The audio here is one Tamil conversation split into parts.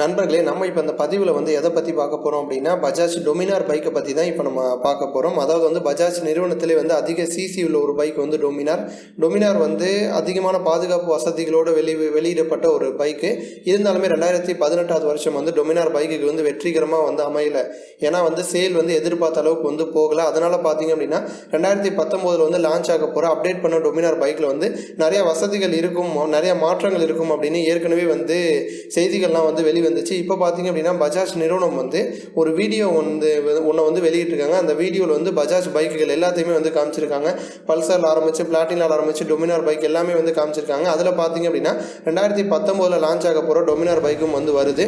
நண்பர்களே நம்ம இப்போ இந்த பதிவில் வந்து எதை பற்றி பார்க்க போகிறோம் அப்படின்னா பஜாஜ் டொமினார் பைக்கை பற்றி தான் இப்போ நம்ம பார்க்க போகிறோம் அதாவது வந்து பஜாஜ் நிறுவனத்திலே வந்து அதிக சிசி உள்ள ஒரு பைக் வந்து டொமினார். டொமினார் வந்து அதிகமான பாதுகாப்பு வசதிகளோடு வெளி வெளியிடப்பட்ட ஒரு பைக்கு. இருந்தாலுமே ரெண்டாயிரத்தி பதினெட்டாவது வருஷம் வந்து டொமினார் பைக்குக்கு வந்து வெற்றிகரமாக வந்து அமையலை. ஏன்னா வந்து சேல் வந்து எதிர்பார்த்த அளவுக்கு வந்து போகலை. அதனால் பார்த்தீங்க அப்படின்னா ரெண்டாயிரத்தி பத்தொம்போதில் வந்து லான்ச் ஆக போகிற அப்டேட் பண்ண டொமினார் பைக்கில் வந்து நிறையா வசதிகள் இருக்கும் நிறையா மாற்றங்கள் இருக்கும் அப்படின்னு ஏற்கனவே வந்து செய்திகள்லாம் வந்து வெளி வந்துச்சு. இப்போ பார்த்தீங்க அப்படின்னா பஜாஜ் நிறுவனம் வந்து ஒரு வீடியோ வந்து ஒன்றை வந்து வெளியிட்டிருக்காங்க. அந்த வீடியோவில் வந்து பஜாஜ் பைக்குகள் எல்லாத்தையுமே வந்து காமிச்சிருக்காங்க. பல்சரில் ஆரம்பிச்சு பிளாட்டினால் ஆரம்பித்து டொமினார் பைக் எல்லாமே வந்து காமிச்சிருக்காங்க. அதில் பார்த்தீங்க அப்படின்னா ரெண்டாயிரத்தி பத்தொம்போதில் லான்ச் ஆக போகிற டொமினார் பைக்கும் வந்து வருது.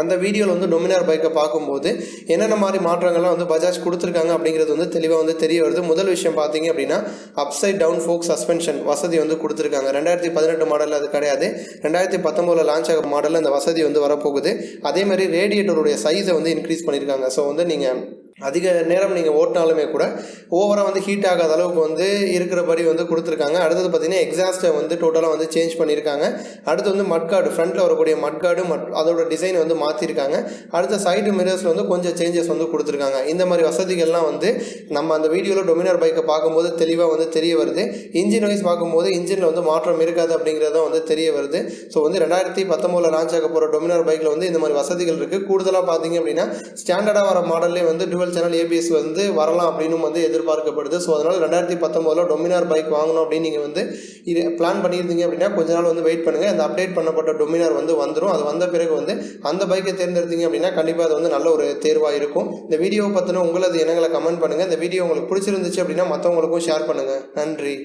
அந்த வீடியோவில் வந்து டொமினார் பைக்கை பார்க்கும்போது என்னென்ன மாதிரி மாற்றங்கள்லாம் வந்து பஜாஜ் கொடுத்துருக்காங்க அப்படிங்கிறது வந்து தெளிவாக வந்து தெரிய வருது. முதல் விஷயம் பார்த்தீங்க அப்படின்னா அப்சைட் டவுன் ஃபோக் சஸ்பென்ஷன் வசதி வந்து கொடுத்துருக்காங்க. ரெண்டாயிரத்தி பதினெட்டு மாடல் அது கிடையாது. ரெண்டாயிரத்தி பத்தொம்போதில் லான்ச் ஆக மாடலில் அந்த வசதி வந்து வரப்போகுது. அதே மாதிரி ரேடியேட்டருடைய சைஸை வந்து இன்க்ரீஸ் பண்ணியிருக்காங்க ஸோ வந்து நீங்கள் அதிக நேரம் நீங்கள் ஓட்டினாலுமே கூட ஓவராக வந்து ஹீட் ஆகாத அளவுக்கு வந்து இருக்கிறபடி வந்து கொடுத்துருக்காங்க. அடுத்தது பார்த்தீங்கன்னா எக்ஸாஸ்ட்டை வந்து டோட்டலாக வந்து சேஞ்ச் பண்ணியிருக்காங்க. அடுத்து வந்து மட்கார்டு ஃப்ரண்ட்டில் வரக்கூடிய மட்கார்டு மட் அதோட டிசைனை வந்து மாற்றிருக்காங்க அடுத்த சைடு மிரர்ஸில் வந்து கொஞ்சம் சேஞ்சஸ் வந்து கொடுத்துருக்காங்க. இந்த மாதிரி வசதிகள்லாம் வந்து நம்ம அந்த வீடியோவில் டொமினார் பைக்கை பார்க்கும்போது தெளிவாக வந்து தெரிய வருது. இன்ஜின் வைஸ் பார்க்கும்போது இன்ஜினில் வந்து மாற்றம் இருக்காது அப்படிங்கிறதும் வந்து தெரிய வருது. ஸோ வந்து ரெண்டாயிரத்தி பத்தொம்போதில் லான்ச் ஆக போகிற டொமினார் பைக்கில் வந்து இந்த மாதிரி வசதிகள் இருக்குது கூடுதலாக பார்த்தீங்க அப்படின்னா ஸ்டாண்டர்டாக வர மாடல்லே வந்து டுவல் சேனல் ஏபிஎஸ் வந்து வரலாம் அப்படின்னு வந்து எதிர்பார்க்கப்படுது. ஸோ அதனால் ரெண்டாயிரத்தி பத்தொம்போதில் டொமினார் பைக் வாங்கணும் அப்படின்னு நீங்கள் வந்து இது பிளான் பண்ணியிருந்தீங்க அப்படின்னா கொஞ்ச நாள் வந்து வெயிட் பண்ணுங்கள் அந்த அப்டேட் பண்ணப்பட்ட டொமினார் வந்து வந்துடும் அது வந்த பிறகு வந்து அந்த பைக்கை தேர்ந்தெடுத்தீங்க அப்படின்னா கண்டிப்பாக அது வந்து நல்ல ஒரு தேர்வாக இருக்கும். இந்த வீடியோவை பற்றின உங்களது எண்ணங்களை கமெண்ட் பண்ணுங்கள் இந்த வீடியோ உங்களுக்கு பிடிச்சிருந்துச்சு அப்படின்னா மற்றவங்களுக்கும் ஷேர் பண்ணுங்கள் நன்றி.